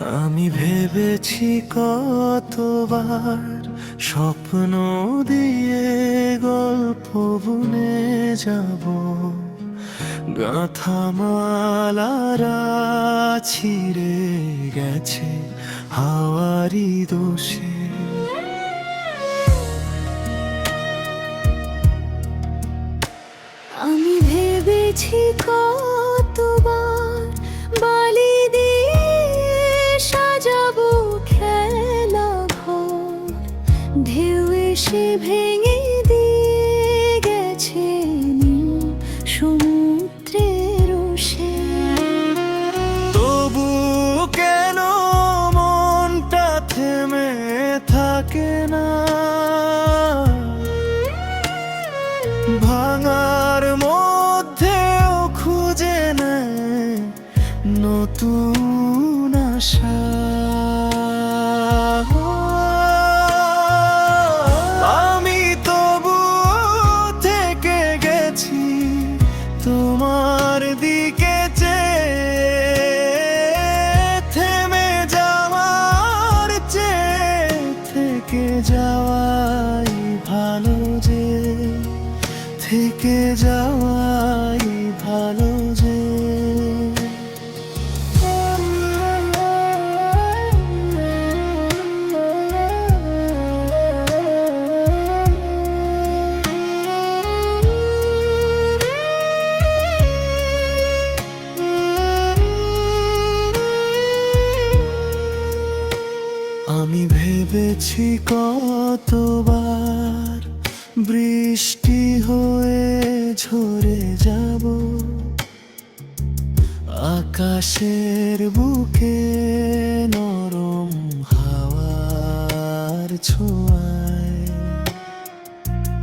আমি ভেবেছি কতবার স্বপ্ন দিয়ে গল্প বুনে যাব। গাথামালারা ছিঁড়ে গেছে হাওয়ারি দোষে। আমি ভেবেছি কতবার এসে ভেঙে দিয়ে গেছে সমুদ্রের সে তবু কেন থেমে থাকে না? ভাঙার খুঁজে নতুন আশা। আমি ভেবেছি কতবার বৃষ্টি হয়ে ঝরে যাব। আকাশের বুকে নরম হাওয়ার ছোঁয়ায়।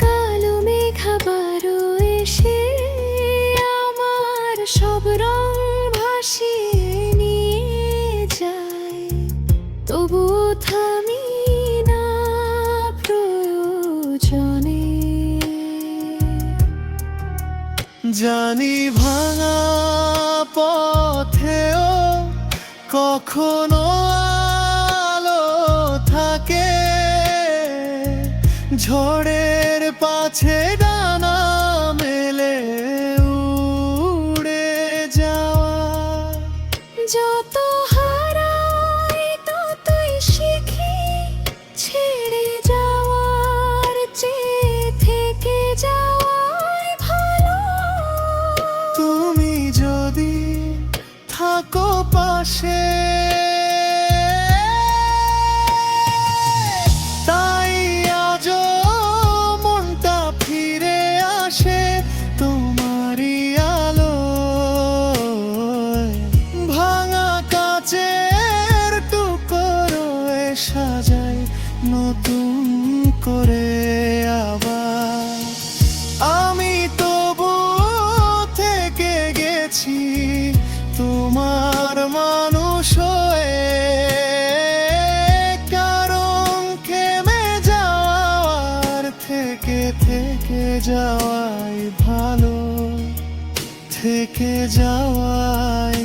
কালো মেঘাবারো এসে আমার সব রং জানি ভাঙা পথেও কখনো আলো থাকে। ঝড়ের পাছে ডানা মেলে উড়ে যাওয়া। যত সাজায় নতুন করে আবার। আমি তবু থেকে গেছি তোমার মানুষ হয়ে। কারণ থেমে যাওয়ার থেকে থেকে যাওয়াই ভালো, থেকে যাওয়াই